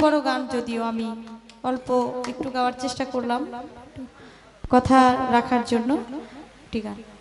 বড় গান যদিও আমি অল্প একটু গাওয়ার চেষ্টা করলাম। কথা রাখার জন্য। ঠিক আছে।